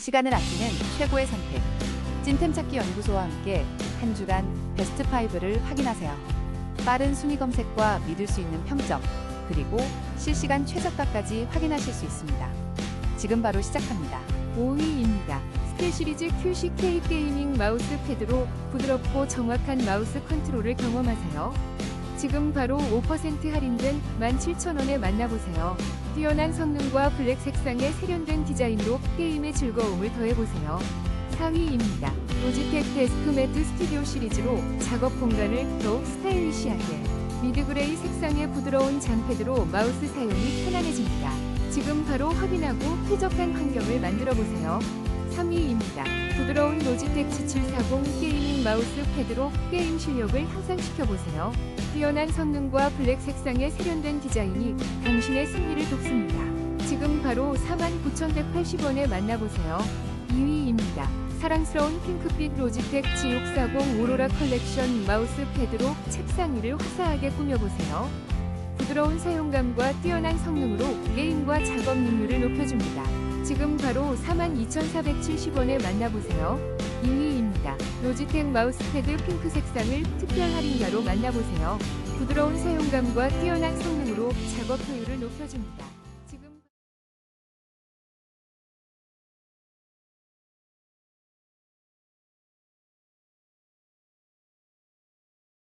시간을 아끼는 최고의 선택. 찐템 찾기 연구소와 함께 한 주간 베스트 5를 확인하세요. 빠른 순위 검색과 믿을 수 있는 평점, 그리고 실시간 최저가까지 확인하실 수 있습니다. 지금 바로 시작합니다. 5위입니다. 스킬 시리즈 QCK 게이밍 마우스 패드로 부드럽고 정확한 마우스 컨트롤을 경험하세요. 지금 바로 5% 할인된 17,000원에 만나보세요. 뛰어난 성능과 블랙 색상의 세련된 디자인로 게임의 즐거움을 더해보세요. 4위입니다. 로지텍 데스크 매트 스튜디오 시리즈로 작업 공간을 더욱 스타일리시하게 미드그레이 색상의 부드러운 장패드로 마우스 사용이 편안해집니다. 지금 바로 확인하고 쾌적한 환경을 만들어 보세요. 3위입니다. 부드러운 로지텍 G740 게이밍 마우스 패드로 게임 실력을 향상시켜 보세요. 뛰어난 성능과 블랙 색상의 세련된 디자인이 당신의 승리를 돕습니다. 지금 바로 49,180원에 만나보세요. 2위입니다. 사랑스러운 핑크빛 로지텍 G640 오로라 컬렉션 마우스 패드로 책상 위를 화사하게 꾸며보세요. 부드러운 사용감과 뛰어난 성능으로 게임과 작업 능률을 높여줍니다. 지금 바로 42,470원에 만나보세요. 2위입니다. 로지텍 마우스패드 핑크 색상을 특별 할인가로 만나보세요. 부드러운 사용감과 뛰어난 성능으로 작업 효율을 높여줍니다.